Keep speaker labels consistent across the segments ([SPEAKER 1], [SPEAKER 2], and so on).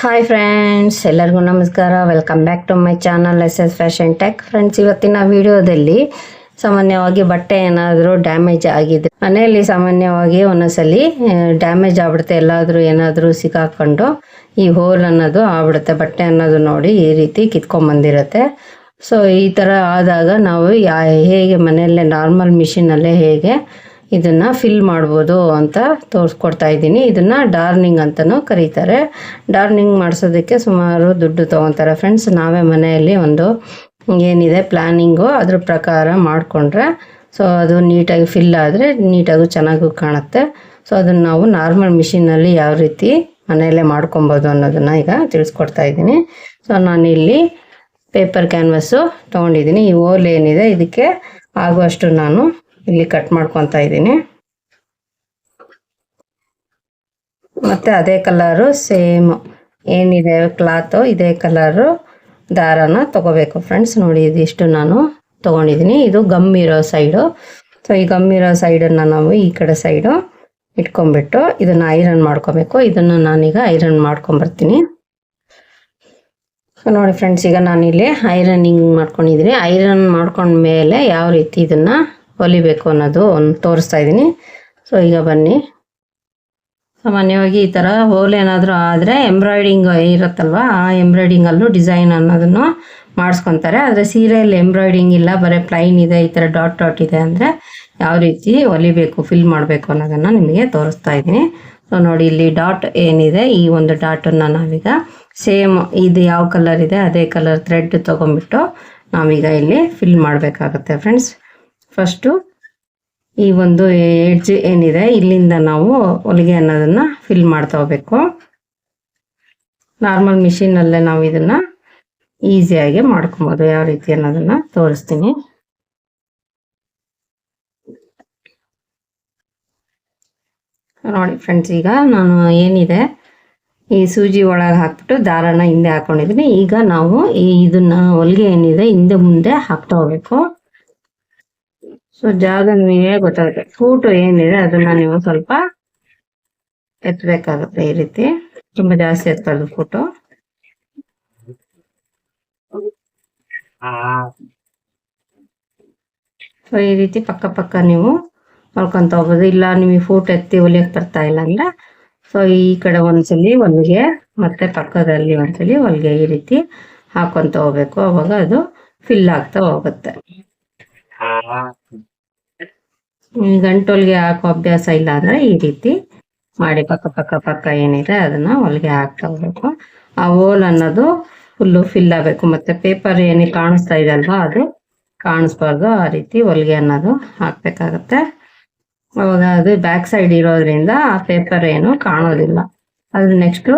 [SPEAKER 1] Hi friends ಎಲ್ಲರಿಗೂ ನಮಸ್ಕಾರ. Welcome back to my channel S S fashion tech friends ಇವತ್ತಿನ ವಿಡಿಯೋದಲ್ಲಿ ಸಾಮಾನ್ಯವಾಗಿ ಬಟ್ಟೆ ಏನಾದರೂ ಡ್ಯಾಮೇಜ್ ಆಗಿದೆ. ಮನೆಯಲ್ಲಿ ಸಾಮಾನ್ಯವಾಗಿ ಒಂದೊಂದ್ಸಲಿ ಡ್ಯಾಮೇಜ್ ಆಗ್ಬಿಡುತ್ತೆ. ಎಲ್ಲಾದರೂ ಏನಾದರೂ ಸಿಕ್ಕಾಕೊಂಡು ಈ ಹೋಲ್ ಅನ್ನೋದು ಆಗ್ಬಿಡುತ್ತೆ. ಬಟ್ಟೆ ಅನ್ನೋದು ನೋಡಿ ಈ ರೀತಿ ಕಿತ್ಕೊಂಡ್ಬಂದಿರುತ್ತೆ ಸೊ ಈ ಥರ ಆದಾಗ ನಾವು ಹೇಗೆ ಮನೆಯಲ್ಲೇ ನಾರ್ಮಲ್ ಮಿಷಿನಲ್ಲೇ ಹೇಗೆ ಇದನ್ನು ಫಿಲ್ ಮಾಡ್ಬೋದು ಅಂತ ತೋರಿಸ್ಕೊಡ್ತಾ ಇದ್ದೀನಿ. ಇದನ್ನು ಡಾರ್ನಿಂಗ್ ಅಂತಲೂ ಕರೀತಾರೆ. ಡಾರ್ನಿಂಗ್ ಮಾಡಿಸೋದಕ್ಕೆ ಸುಮಾರು ದುಡ್ಡು ತೊಗೊತಾರೆ. ಫ್ರೆಂಡ್ಸ್ ನಾವೇ ಮನೆಯಲ್ಲಿ ಒಂದು ಏನಿದೆ ಪ್ಲ್ಯಾನಿಂಗು ಅದ್ರ ಪ್ರಕಾರ ಮಾಡಿಕೊಂಡ್ರೆ ಸೊ ಅದು ನೀಟಾಗಿ ಫಿಲ್ ಆದರೆ ನೀಟಾಗಿ ಚೆನ್ನಾಗೂ ಕಾಣುತ್ತೆ. ಸೊ ಅದನ್ನು ನಾವು ನಾರ್ಮಲ್ ಮಿಷಿನಲ್ಲಿ ಯಾವ ರೀತಿ ಮನೆಯಲ್ಲೇ ಮಾಡ್ಕೊಬೋದು ಅನ್ನೋದನ್ನು ಈಗ ತಿಳಿಸ್ಕೊಡ್ತಾ ಇದ್ದೀನಿ. ಸೊ ನಾನಿಲ್ಲಿ ಪೇಪರ್ ಕ್ಯಾನ್ವಸ್ಸು ತೊಗೊಂಡಿದ್ದೀನಿ. ಈ ಓಲ್ ಏನಿದೆ, ಇದಕ್ಕೆ ಆಗುವಷ್ಟು ನಾನು ಇಲ್ಲಿ ಕಟ್ ಮಾಡ್ಕೊತಾ ಇದ್ದೀನಿ. ಮತ್ತೆ ಅದೇ ಕಲರು ಸೇಮ್ ಏನಿದೆ ಕ್ಲಾತು ಇದೇ ಕಲರು ದಾರನ ತಗೋಬೇಕು ಫ್ರೆಂಡ್ಸ್ ನೋಡಿ ಇದಿಷ್ಟು ನಾನು ತಗೊಂಡಿದ್ದೀನಿ. ಇದು ಗಮ್ ಇರೋ ಸೈಡು ಸೊ ಈ ಗಮ್ ಇರೋ ಸೈಡನ್ನು ನಾವು ಈ ಕಡೆ ಸೈಡು ಇಟ್ಕೊಂಡ್ಬಿಟ್ಟು ಇದನ್ನು ಐರನ್ ಮಾಡ್ಕೊಬೇಕು. ಇದನ್ನು ನಾನೀಗ ಐರನ್ ಮಾಡ್ಕೊಂಬರ್ತೀನಿ ಸೊ ನೋಡಿ ಫ್ರೆಂಡ್ಸ್ ಈಗ ನಾನಿಲ್ಲಿ ಐರನಿಂಗ್ ಮಾಡ್ಕೊಂಡಿದ್ದೀನಿ. ಐರನ್ ಮಾಡ್ಕೊಂಡ್ಮೇಲೆ ಯಾವ ರೀತಿ ಇದನ್ನು ಹೊಲಿಬೇಕು ಅನ್ನೋದು ತೋರಿಸ್ತಾ ಇದ್ದೀನಿ ಸೊ ಈಗ ಬನ್ನಿ. ಸಾಮಾನ್ಯವಾಗಿ ಈ ಥರ ಹೋಲ್ ಏನಾದರೂ ಆದರೆ ಎಂಬ್ರಾಯ್ಡಿಂಗ್ ಇರುತ್ತಲ್ವ? ಆ ಎಂಬ್ರಾಯ್ಡಿಂಗಲ್ಲೂ ಡಿಸೈನ್ ಅನ್ನೋದನ್ನು ಮಾಡಿಸ್ಕೊತಾರೆ. ಆದರೆ ಸೀರೆಯಲ್ಲಿ ಎಂಬ್ರಾಯ್ಡಿಂಗ್ ಇಲ್ಲ, ಬರೀ ಪ್ಲೈನ್ ಇದೆ, ಈ ಥರ ಡಾಟ್ ಡಾಟ್ ಇದೆ ಅಂದರೆ ಯಾವ ರೀತಿ ಹೊಲಿಬೇಕು ಫಿಲ್ ಮಾಡಬೇಕು ಅನ್ನೋದನ್ನು ನಿಮಗೆ ತೋರಿಸ್ತಾ ಇದ್ದೀನಿ ಸೊ ನೋಡಿ, ಇಲ್ಲಿ ಡಾಟ್ ಏನಿದೆ, ಈ ಒಂದು ಡಾಟನ್ನು ನಾವೀಗ ಸೇಮ್ ಇದು ಯಾವ ಕಲರ್ ಇದೆ, ಅದೇ ಕಲರ್ ಥ್ರೆಡ್ ತೊಗೊಂಬಿಟ್ಟು ನಾವೀಗ ಇಲ್ಲಿ ಫಿಲ್ ಮಾಡಬೇಕಾಗತ್ತೆ ಫ್ರೆಂಡ್ಸ್ ಫಸ್ಟು ಈ ಒಂದು ಎಡ್ಜ್ ಏನಿದೆ, ಇಲ್ಲಿಂದ ನಾವು ಹೊಲಿಗೆ ಅನ್ನೋದನ್ನ ಫಿಲ್ ಮಾಡ್ತಾ ಹೋಗ್ಬೇಕು. ನಾರ್ಮಲ್ ಮಿಷಿನಲ್ಲೇ ನಾವು ಇದನ್ನ ಈಸಿಯಾಗಿ ಮಾಡ್ಕೊಬೋದು. ಯಾವ ರೀತಿ ಅನ್ನೋದನ್ನ ತೋರಿಸ್ತೀನಿ. ನೋಡಿ ಫ್ರೆಂಡ್ಸ್ ಈಗ ನಾನು ಏನಿದೆ, ಈ ಸೂಜಿ ಒಳಗೆ ಹಾಕ್ಬಿಟ್ಟು ದಾರನ ಹಿಂದೆ ಹಾಕೊಂಡಿದ್ದೀನಿ. ಈಗ ನಾವು ಇದನ್ನ ಹೊಲಿಗೆ ಏನಿದೆ, ಹಿಂದೆ ಮುಂದೆ ಹಾಕ್ತಾ ಹೋಗ್ಬೇಕು. ಸೊ ಜಾಗ ನಿಮಗೆ ಗೊತ್ತಾಗುತ್ತೆ. ಫೂಟು ಏನಿದೆ ಅದನ್ನ ನೀವು ಸ್ವಲ್ಪ ಎತ್ತಬೇಕಾಗುತ್ತೆ ಈ ರೀತಿ. ತುಂಬಾ ಜಾಸ್ತಿ ಎತ್ತಬಾರ್ದು ಫೋಟೋ ಸೊ ಈ ರೀತಿ ಪಕ್ಕ ಪಕ್ಕ ನೀವು ಮಾಡ್ಕೊಂತ ಹೋಗ್ಬೋದು. ಇಲ್ಲ ನಿಮಗೆ ಫೋಟೋ ಎತ್ತಿ ಹೊಲಿಯಕ್ ಬರ್ತಾ ಇಲ್ಲ ಅಂದ್ರೆ ಸೊ ಈ ಕಡೆ ಒಂದ್ಸಲಿ ಹೊಲಿಗೆ, ಮತ್ತೆ ಪಕ್ಕದಲ್ಲಿ ಒಂದ್ಸಲಿ ಹೊಲಿಗೆ ಈ ರೀತಿ ಹಾಕೊಂತ ಹೋಗ್ಬೇಕು. ಅವಾಗ ಅದು ಫಿಲ್ ಆಗ್ತಾ ಹೋಗುತ್ತೆ. ಗಂಟೊಲ್ಗೆ ಹಾಕೋ ಅಭ್ಯಾಸ ಇಲ್ಲ ಅಂದ್ರೆ ಈ ರೀತಿ ಮಾಡಿ ಪಕ್ಕ ಪಕ್ಕ ಪಕ್ಕ ಏನಿದೆ ಅದನ್ನ ಹೊಲಿಗೆ ಹಾಕ್ತಾ ಹೋಗ್ಬೇಕು. ಆ ಓಲ್ ಅನ್ನೋದು ಫುಲ್ಲು ಫಿಲ್ ಆಗಬೇಕು. ಮತ್ತೆ ಪೇಪರ್ ಏನಿ ಕಾಣಿಸ್ತಾ ಇದೆ ಅಲ್ವಾ, ಅದು ಕಾಣಿಸ್ಬಾರ್ದು. ಆ ರೀತಿ ಹೊಲಿಗೆ ಅನ್ನೋದು ಹಾಕ್ಬೇಕಾಗತ್ತೆ. ಅವಾಗ ಅದು ಬ್ಯಾಕ್ ಸೈಡ್ ಇರೋದ್ರಿಂದ ಆ ಪೇಪರ್ ಏನು ಕಾಣೋದಿಲ್ಲ. ಅದ್ರ ನೆಕ್ಸ್ಟು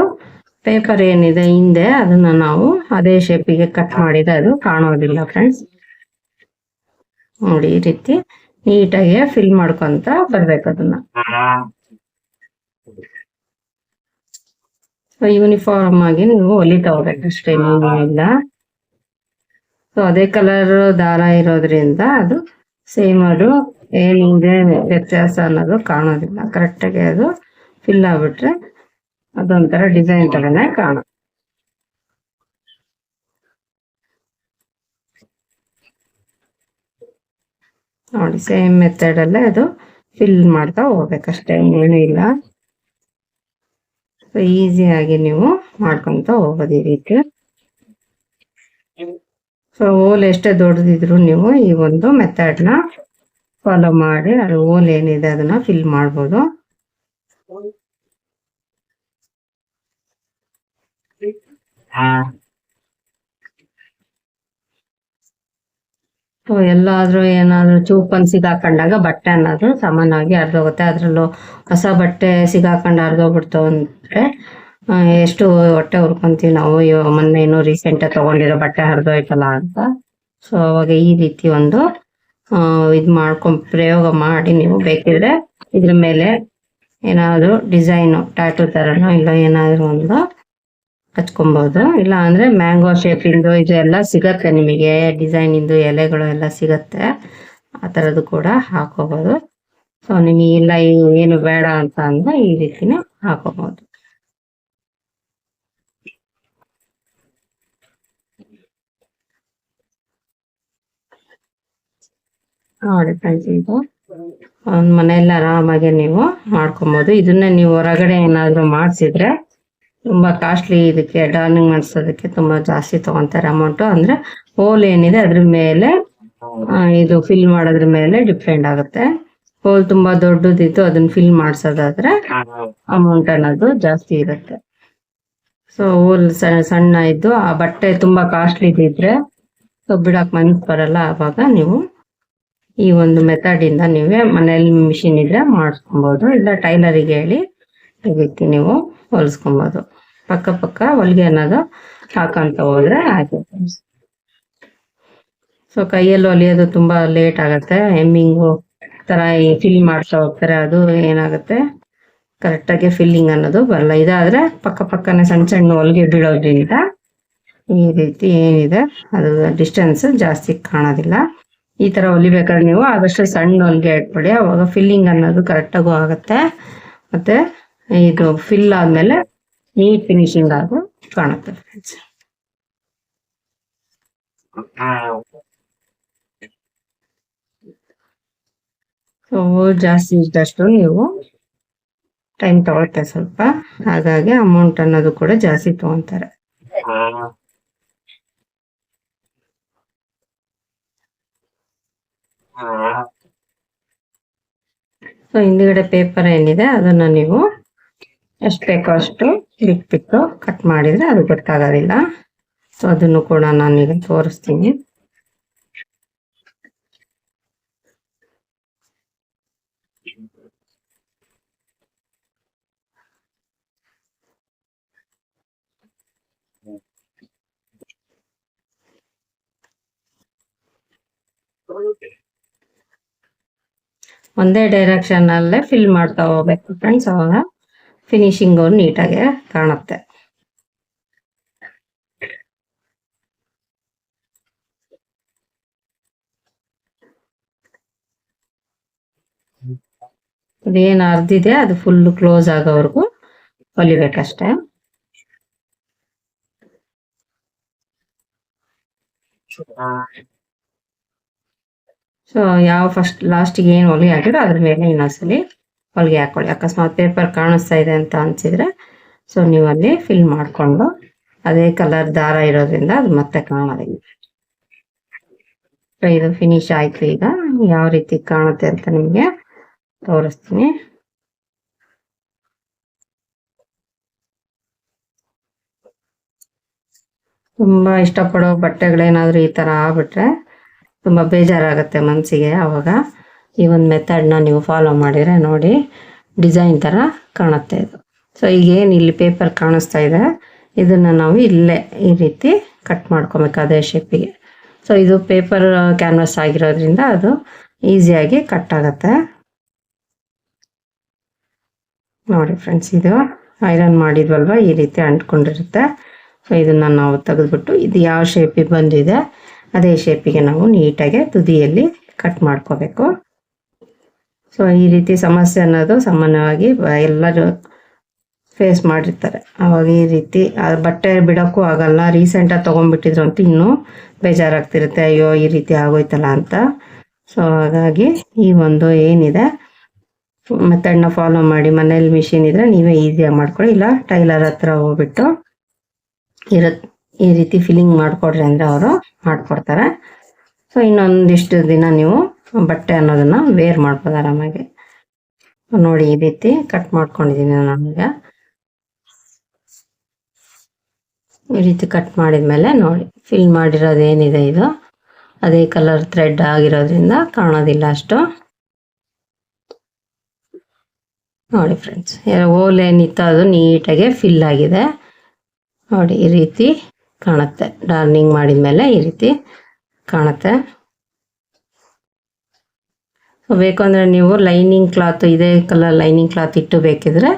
[SPEAKER 1] ಪೇಪರ್ ಏನಿದೆ ಹಿಂದೆ, ಅದನ್ನ ನಾವು ಅದೇ ಶೇಪಿಗೆ ಕಟ್ ಮಾಡಿದ್ರೆ ಅದು ಕಾಣೋದಿಲ್ಲ ಫ್ರೆಂಡ್ಸ್ ನೋಡಿ ಈ ರೀತಿ. ನೀಟಾಗಿ ಫಿಲ್ ಮಾಡ್ಕೊಂತ ಬರ್ಬೇಕು ಅದನ್ನ. ಯೂನಿಫಾರ್ಮ್ ಆಗಿ ನೀವು ಹೊಲಿತಾ ಹೋಗ್ಬೇಕು ಅಷ್ಟೇ ಇಲ್ಲ. ಸೊ ಅದೇ ಕಲರ್ ದಾರ ಇರೋದ್ರಿಂದ ಅದು ಸೇಮ್ ಅದು, ಏನಿದೆ ವ್ಯತ್ಯಾಸ ಅನ್ನೋದು ಕಾಣೋದಿಲ್ಲ. ಕರೆಕ್ಟಾಗಿ ಅದು ಫಿಲ್ ಆಗ್ಬಿಟ್ರೆ ಅದೊಂಥರ ಡಿಸೈನ್ ತರನೇ ಕಾಣ ನೋಡಿ ಸೇಮ್ ಮೆಥಡ್ ಅಲ್ಲೇ ಅದು ಫಿಲ್ ಮಾಡ್ತಾ ಹೋಗ್ಬೇಕಷ್ಟೇ ಏನು ಇಲ್ಲ. ಸೊ ಈಸಿಯಾಗಿ ನೀವು ಮಾಡ್ಕೊಂತ ಹೋಗೋದು ಈ ರೀತಿ. ಸೊ ಓಲ್ ಎಷ್ಟೇ ದೊಡ್ಡದಿದ್ರು ನೀವು ಈ ಒಂದು ಮೆಥಡ್ನ ಫಾಲೋ ಮಾಡಿ, ಅದು ಓಲ್ ಏನಿದೆ ಅದನ್ನ ಫಿಲ್ ಮಾಡ್ಬೋದು. ಸೊ ಎಲ್ಲಾದರೂ ಏನಾದರೂ ಚೂಪನ್ ಸಿಗಾಕೊಂಡಾಗ ಬಟ್ಟೆ ಅನ್ನೋದು ಸಾಮಾನ್ಯವಾಗಿ ಹರಿದೋಗುತ್ತೆ. ಅದ್ರಲ್ಲೂ ಹೊಸ ಬಟ್ಟೆ ಸಿಗಾಕೊಂಡು ಹರಿದೋಗ್ಬಿಡ್ತು ಅಂದ್ರೆ ಎಷ್ಟು ಹೊಟ್ಟೆ ಹುರ್ಕೊಂತೀವಿ ನಾವು. ಮೊನ್ನೆ ಏನು ರೀಸೆಂಟ್ ತಗೊಂಡಿರೋ ಬಟ್ಟೆ ಹರಿದೋಯ್ತಲ್ಲ ಅಂತ. ಸೊ ಅವಾಗ ಈ ರೀತಿ ಒಂದು ಇದು ಮಾಡ್ಕೊಂಡ್ ಪ್ರಯೋಗ ಮಾಡಿ ನೀವು ಬೇಕಿದ್ರೆ ಇದ್ರ ಮೇಲೆ ಏನಾದ್ರು ಡಿಸೈನು, ಟ್ಯಾಟೂ ತರನೋ ಇಲ್ಲ ಏನಾದ್ರು ಒಂದು ಹಚ್ಕೊಬೋದು ಇಲ್ಲ ಅಂದ್ರೆ ಮ್ಯಾಂಗೋ ಶೇಪಿಂದು ಇದೆಲ್ಲ ಸಿಗತ್ತೆ ನಿಮಗೆ, ಡಿಸೈನಿಂದು ಎಲೆಗಳು ಎಲ್ಲ ಸಿಗತ್ತೆ. ಆ ತರದ್ದು ಕೂಡ ಹಾಕೋಬಹುದು ಸೊ ನಿಮಗೆ ಇಲ್ಲ ಏನು ಬೇಡ ಅಂತ ಅಂದ್ರೆ ಈ ರೀತಿನ ಹಾಕೋಬಹುದು ನೋಡಿ ಫ್ರೆಂಡ್ಸ್ ಇದು ಮನೆಯಲ್ಲಿ ಆರಾಮಾಗಿ ನೀವು ಮಾಡ್ಕೊಬಹುದು ಇದನ್ನ ನೀವು ಹೊರಗಡೆ ಏನಾದ್ರು ಮಾಡಿಸಿದ್ರೆ ತುಂಬಾ ಕಾಸ್ಟ್ಲಿ ಇದಕ್ಕೆ ಡಾರ್ನಿಂಗ್ ಮಾಡಿಸೋದಕ್ಕೆ ತುಂಬಾ ಜಾಸ್ತಿ ತಗೊಂತಾರೆ ಅಮೌಂಟ್ ಅಂದ್ರೆ ಹೋಲ್ ಏನಿದೆ ಅದ್ರ ಮೇಲೆ ಇದು ಫಿಲ್ ಮಾಡೋದ್ರ ಮೇಲೆ ಡಿಪೆಂಡ್ ಆಗುತ್ತೆ. ಹೋಲ್ ತುಂಬಾ ದೊಡ್ಡದಿತ್ತು ಅದನ್ನ ಫಿಲ್ ಮಾಡಿಸೋದಾದ್ರೆ ಅಮೌಂಟ್ ಅನ್ನೋದು ಜಾಸ್ತಿ ಇರುತ್ತೆ. ಸೊ ಹೋಲ್ ಸಣ್ಣ ಇದ್ದು, ಆ ಬಟ್ಟೆ ತುಂಬಾ ಕಾಸ್ಟ್ಲಿ ಇದ್ರೆ ಸೊ ಬಿಡಕ್ ಮನ್ಸ್ ಬರಲ್ಲ ಆವಾಗ ನೀವು ಈ ಒಂದು ಮೆಥಡ್ ಇಂದ ನೀವೇ ಮನೇಲಿ ಮಿಷಿನ್ ಇದ್ರೆ ಮಾಡಿಸ್ಕೊಬೋದು. ಇಲ್ಲ ಟೈಲರಿಗೆ ಹೇಳಿ ರೀತಿ ನೀವು, ಹೊಲಿಸ್ಕೊಬೋದು. ಪಕ್ಕ ಪಕ್ಕ ಹೊಲಿಗೆ ಅನ್ನೋದು ಹಾಕೊಂತ ಹೋದ್ರೆ ಆಗುತ್ತೆ ಸೊ ಕೈಯಲ್ಲಿ ಹೊಲಿಯೋದು ತುಂಬಾ ಲೇಟ್ ಆಗತ್ತೆ. ಹೆಮ್ಮಿಂಗು ತರ ಫಿಲ್ ಮಾಡ್ತಾ ಹೋಗ್ತಾರೆ, ಅದು ಏನಾಗುತ್ತೆ? ಕರೆಕ್ಟಾಗಿ ಫಿಲ್ಲಿಂಗ್ ಅನ್ನೋದು ಬರಲ್ಲ. ಇದಾದ್ರೆ ಪಕ್ಕ ಪಕ್ಕನೆ ಸಣ್ಣ ಸಣ್ಣ ಹೊಲಿಗೆ ಬೀಳೋದ್ರಿಂದ ಈ ರೀತಿ ಏನಿದೆ, ಅದು ಡಿಸ್ಟೆನ್ಸ್ ಜಾಸ್ತಿ ಕಾಣೋದಿಲ್ಲ. ಈ ತರ ಹೊಲಿಬೇಕಾದ್ರೆ ನೀವು ಆದಷ್ಟು ಸಣ್ಣ ಹೊಲಿಗೆ ಇಟ್ಬಿಡಿ ಅವಾಗ ಫಿಲ್ಲಿಂಗ್ ಅನ್ನೋದು ಕರೆಕ್ಟಾಗೂ ಆಗುತ್ತೆ. ಮತ್ತೆ ಇದು ಫಿಲ್ ಆದ್ಮೇಲೆ ನೀಟ್ ಫಿನಿಶಿಂಗ್ ಆಗು ಕಾಣುತ್ತೆ ಫ್ರೆಂಡ್ಸ್ ಸೊ ಜಾಸ್ತಿ ಇದ್ದಷ್ಟು ನೀವು ಟೈಮ್ ತಗೊಳುತ್ತೆ ಸ್ವಲ್ಪ. ಹಾಗಾಗಿ ಅಮೌಂಟ್ ಅನ್ನೋದು ಕೂಡ ಜಾಸ್ತಿ ತಗೊಂತಾರೆ ಸೊ ಹಿಂದ್ಗಡೆ ಪೇಪರ್ ಏನಿದೆ ಅದನ್ನ ನೀವು ಎಷ್ಟು ಬೇಕೋ ಅಷ್ಟು ಇಟ್ಬಿಟ್ಟು ಕಟ್ ಮಾಡಿದ್ರೆ ಅದು ಗೊತ್ತಾಗೋದಿಲ್ಲ ಸೊ ಅದನ್ನು ಕೂಡ ನಾನೀಗ ತೋರಿಸ್ತೀನಿ. ಒಂದೇ ಡೈರೆಕ್ಷನ್ ಅಲ್ಲೇ ಫಿಲ್ ಮಾಡ್ತಾ ಹೋಗ್ಬೇಕು ಫ್ರೆಂಡ್ಸ್ ಅವಾಗ. ಫಿನಿಶಿಂಗ್ ನೀಟಾಗಿ ಕಾಣುತ್ತೆ. ಅದೇನು ಅರ್ಧಿದೆ ಅದು ಫುಲ್ ಕ್ಲೋಸ್ ಆಗೋವರೆಗೂ ಹೊಲಿಬೇಕಷ್ಟೇ ಸೊ ಯಾವ ಫಸ್ಟ್ ಲಾಸ್ಟಿಗೆ ಏನು ಹೊಲಿ ಹಾಕಿದ್ರೆ ಅದ್ರ ಮೇಲೆ ಇನ್ನೊಂದ್ಸಲಿ ಹೊಲಿಗೆ ಹಾಕೊಳ್ಳಿ. ಅಕಸ್ಮಾತ್ ಪೇಪರ್ ಕಾಣಿಸ್ತಾ ಇದೆ ಅಂತ ಅನ್ಸಿದ್ರೆ ಸೊ ನೀವು ಅಲ್ಲಿ ಫಿಲ್ ಮಾಡಿಕೊಂಡು, ಅದೇ ಕಲರ್ ದಾರ ಇರೋದ್ರಿಂದ ಅದು ಮತ್ತೆ ಕಾಣೋದಿಲ್ಲ. ಇದು ಫಿನಿಶ್ ಆಯ್ತು ಈಗ. ಯಾವ ರೀತಿ ಕಾಣುತ್ತೆ ಅಂತ ನಿಮಗೆ ತೋರಿಸ್ತೀನಿ. ತುಂಬಾ ಇಷ್ಟಪಡೋ ಬಟ್ಟೆಗಳೇನಾದ್ರೂ ಈ ತರ ಆಗ್ಬಿಟ್ರೆ ತುಂಬಾ ಬೇಜಾರಾಗುತ್ತೆ ಮನಸ್ಸಿಗೆ ಅವಾಗ. ಈ ಒಂದು ಮೆಥಡ್ನ ನೀವು ಫಾಲೋ ಮಾಡಿದರೆ ನೋಡಿ ಡಿಸೈನ್ ಥರ ಕಾಣುತ್ತೆ ಇದು. ಸೊ ಈಗ ಏನು ಇಲ್ಲಿ ಪೇಪರ್ ಕಾಣಿಸ್ತಾ ಇದೆ. ಇದನ್ನು ನಾವು ಇಲ್ಲೇ ಈ ರೀತಿ ಕಟ್ ಮಾಡ್ಕೊಬೇಕು ಅದೇ ಶೇಪಿಗೆ ಸೊ ಇದು ಪೇಪರ್ ಕ್ಯಾನ್ವಾಸ್ ಆಗಿರೋದ್ರಿಂದ ಅದು ಈಸಿಯಾಗಿ ಕಟ್ ಆಗುತ್ತೆ. ನೋಡಿ ಫ್ರೆಂಡ್ಸ್ ಇದು ಐರನ್ ಮಾಡಿದ್ವಲ್ವ? ಈ ರೀತಿ ಅಂಟ್ಕೊಂಡಿರುತ್ತೆ. ಸೊ ಇದನ್ನು ನಾವು ತೆಗೆದ್ಬಿಟ್ಟು ಇದು ಯಾವ ಶೇಪಿಗೆ ಬಂದಿದೆ, ಅದೇ ಶೇಪಿಗೆ ನಾವು ನೀಟಾಗಿ ತುದಿಯಲ್ಲಿ ಕಟ್ ಮಾಡ್ಕೋಬೇಕು. ಸೊ ಈ ರೀತಿ ಸಮಸ್ಯೆ ಅನ್ನೋದು ಸಾಮಾನ್ಯವಾಗಿ ಎಲ್ಲರೂ ಫೇಸ್ ಮಾಡಿರ್ತಾರೆ. ಅವಾಗ ಈ ರೀತಿ ಬಟ್ಟೆ ಬಿಡೋಕ್ಕೂ ಆಗಲ್ಲ ರೀಸೆಂಟಾಗಿ ತೊಗೊಂಡ್ಬಿಟ್ಟಿದ್ರು ಅಂತ ಇನ್ನೂ ಬೇಜಾರಾಗ್ತಿರುತ್ತೆ. ಅಯ್ಯೋ, ಈ ರೀತಿ ಆಗೋಯ್ತಲ್ಲ ಅಂತ. ಸೊ ಹಾಗಾಗಿ ಈ ಒಂದು ಏನಿದೆ ಮೆಥಡ್ನ ಫಾಲೋ ಮಾಡಿ, ಮನೇಲಿ ಮಿಷಿನ್ ಇದ್ರೆ ನೀವೇ ಈಸಿಯಾಗಿ ಮಾಡ್ಕೊಳ್ಳಿ. ಇಲ್ಲ, ಟೈಲರ್ ಹತ್ರ ಹೋಗ್ಬಿಟ್ಟು ಇರತ್ ಈ ರೀತಿ ಫಿಲ್ಲಿಂಗ್ ಮಾಡಿಕೊಡ್ರಿ ಅಂದರೆ ಅವರು ಮಾಡಿಕೊಡ್ತಾರೆ. ಸೊ ಇನ್ನೊಂದಿಷ್ಟು ದಿನ ನೀವು ಬಟ್ಟೆ ಅನ್ನೋದನ್ನ ವೇರ್ ಮಾಡ್ಬೋದು ಆರಾಮಾಗಿ. ನೋಡಿ ಈ ರೀತಿ ಕಟ್ ಮಾಡ್ಕೊಂಡಿದ್ದೀನಿ ನಾನೀಗ ಈ ರೀತಿ ಕಟ್ ಮಾಡಿದ್ಮೇಲೆ ನೋಡಿ ಫಿಲ್ ಮಾಡಿರೋದು ಏನಿದೆ ಇದು? ಅದೇ ಕಲರ್ ಥ್ರೆಡ್ ಆಗಿರೋದ್ರಿಂದ ಕಾಣೋದಿಲ್ಲ ಅಷ್ಟು. ನೋಡಿ ಫ್ರೆಂಡ್ಸ್ ಓಲ್ ಏನಿತ್ತು ಅದು ನೀಟಾಗೆ ಫಿಲ್ ಆಗಿದೆ. ನೋಡಿ ಈ ರೀತಿ ಕಾಣುತ್ತೆ. ಡಾರ್ನಿಂಗ್ ಮಾಡಿದ್ಮೇಲೆ ಈ ರೀತಿ ಕಾಣುತ್ತೆ. ಸೊ ಬೇಕು ಅಂದರೆ ನೀವು ಲೈನಿಂಗ್ ಕ್ಲಾತ್ ಇದೇ ಕಲರ್ ಲೈನಿಂಗ್ ಕ್ಲಾತ್ ಇಟ್ಟು ಬೇಕಿದ್ರೆ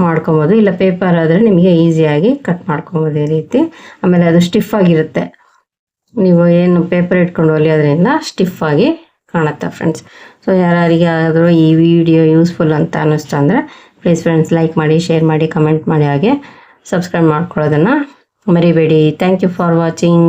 [SPEAKER 1] ಮಾಡ್ಕೊಬೋದು. ಇಲ್ಲ ಪೇಪರ್ ಆದರೆ ನಿಮಗೆ ಈಸಿಯಾಗಿ ಕಟ್ ಮಾಡ್ಕೊಬೋದು ಈ ರೀತಿ. ಆಮೇಲೆ ಅದು ಸ್ಟಿಫ್ ಆಗಿರುತ್ತೆ. ನೀವು ಏನು ಪೇಪರ್ ಇಟ್ಕೊಂಡು ಹೊಲಿಯೋದ್ರಿಂದ ಸ್ಟಿಫ್ ಆಗಿ ಕಾಣುತ್ತೆ ಫ್ರೆಂಡ್ಸ್ ಸೊ ಯಾರಿಗೆ ಆದರೂ ಈ ವಿಡಿಯೋ ಯೂಸ್ಫುಲ್ ಅಂತ ಅನ್ನಿಸ್ತು ಅಂದರೆ ಪ್ಲೀಸ್ ಫ್ರೆಂಡ್ಸ್ ಲೈಕ್ ಮಾಡಿ ಶೇರ್ ಮಾಡಿ ಕಮೆಂಟ್ ಮಾಡಿ ಹಾಗೆ ಸಬ್ಸ್ಕ್ರೈಬ್ ಮಾಡ್ಕೊಳ್ಳೋದನ್ನು ಮರಿಬೇಡಿ. Thank you for watching